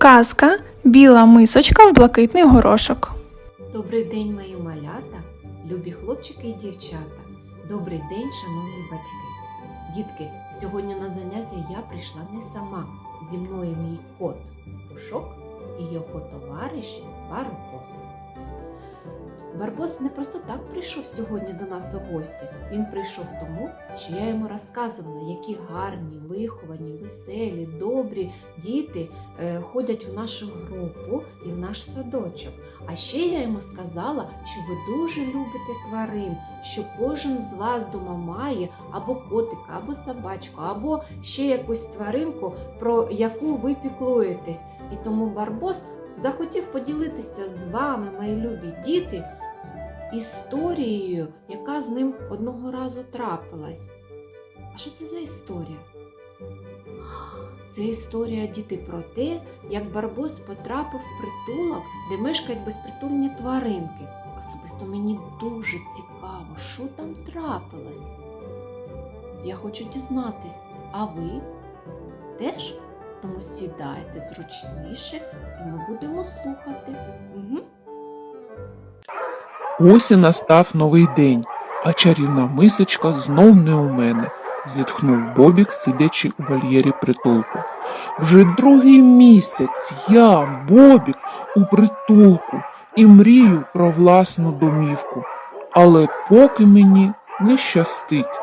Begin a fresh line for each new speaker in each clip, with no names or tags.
Казка Біла мисочка в блакитний горошок.
Добрий день, мої малята, любі хлопчики і дівчата. Добрий день, шановні батьки. Дітки, сьогодні на заняття я прийшла не сама. Зі мною мій кот Пушок і його товариш Барбос. Барбос не просто так прийшов сьогодні до нас у гості. Він прийшов тому, що я йому розказувала, які гарні, виховані, веселі, добрі діти е, ходять в нашу групу і в наш садочок. А ще я йому сказала, що ви дуже любите тварин, що кожен з вас дома має або котика, або собачку, або ще якусь тваринку, про яку ви піклуєтесь. І тому Барбос захотів поділитися з вами, мої любі діти, історією, яка з ним одного разу трапилась. А що це за історія? Це історія діти про те, як Барбос потрапив в притулок, де мешкають безпритульні тваринки. Особисто мені дуже цікаво, що там трапилось. Я хочу дізнатись, а ви теж? Тому сідайте зручніше і ми будемо слухати. Угу.
Ось і настав новий день, а чарівна мисочка знов не у мене, зітхнув Бобік, сидячи у вольєрі притулку. Вже другий місяць я, Бобік, у притулку і мрію про власну домівку. Але поки мені не щастить.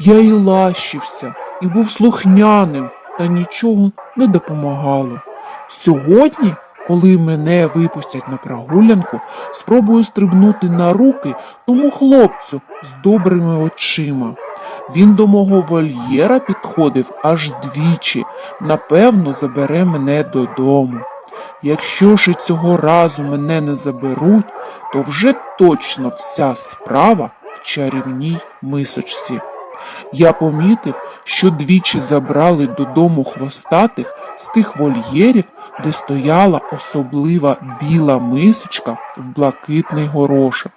Я і лащився, і був слухняним, та нічого не допомагало. Сьогодні, коли мене випустять на прогулянку, спробую стрибнути на руки тому хлопцю з добрими очима. Він до мого вольєра підходив аж двічі, напевно, забере мене додому. Якщо ж і цього разу мене не заберуть, то вже точно вся справа в чарівній мисочці. Я помітив, що двічі забрали додому хвостатих з тих вольєрів, де стояла особлива біла мисочка в блакитний горошок.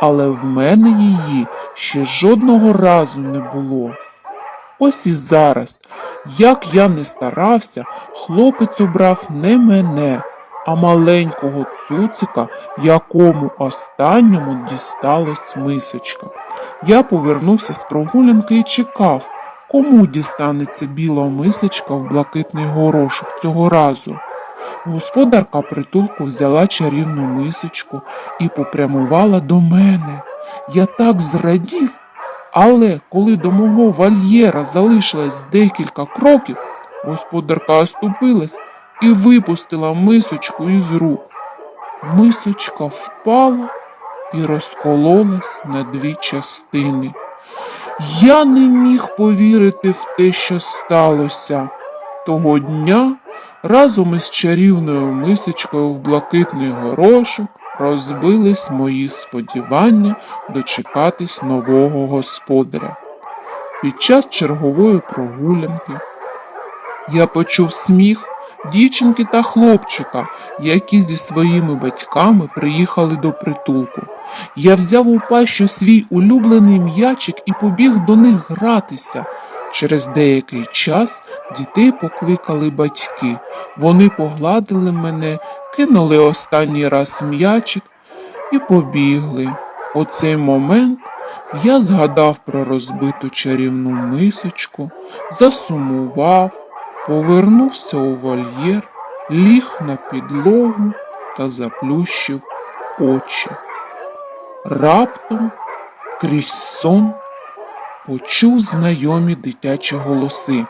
Але в мене її ще жодного разу не було. Ось і зараз, як я не старався, хлопець обрав не мене, а маленького цуцика, якому останньому дісталась мисочка. Я повернувся з прогулянки і чекав, кому дістанеться біла мисочка в блакитний горошок цього разу. Господарка притулку взяла чарівну мисочку і попрямувала до мене. Я так зрадів, але коли до мого вольєра залишилось декілька кроків, господарка оступилась і випустила мисочку із рук. Мисочка впала і розкололась на дві частини. Я не міг повірити в те, що сталося. Того дня разом із чарівною мисочкою в блакитний горошок розбились мої сподівання дочекатись нового господаря. Під час чергової прогулянки я почув сміх дівчинки та хлопчика, які зі своїми батьками приїхали до притулку. Я взяв у пащу свій улюблений м'ячик і побіг до них гратися. Через деякий час дітей покликали батьки. Вони погладили мене, кинули останній раз м'ячик і побігли. У цей момент я згадав про розбиту чарівну мисочку, засумував, повернувся у вольєр, ліг на підлогу та заплющив очі. Раптом крізь сон почув знайомі дитячі голоси.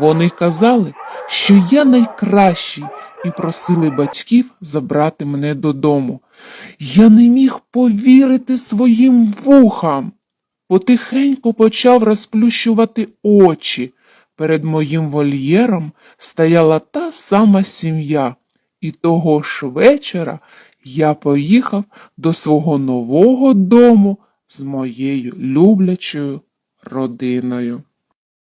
Вони казали, що я найкращий, і просили батьків забрати мене додому. Я не міг повірити своїм вухам. Потихеньку почав розплющувати очі. Перед моїм вольєром стояла та сама сім'я, і того ж вечора я поїхав до свого нового дому з моєю люблячою родиною.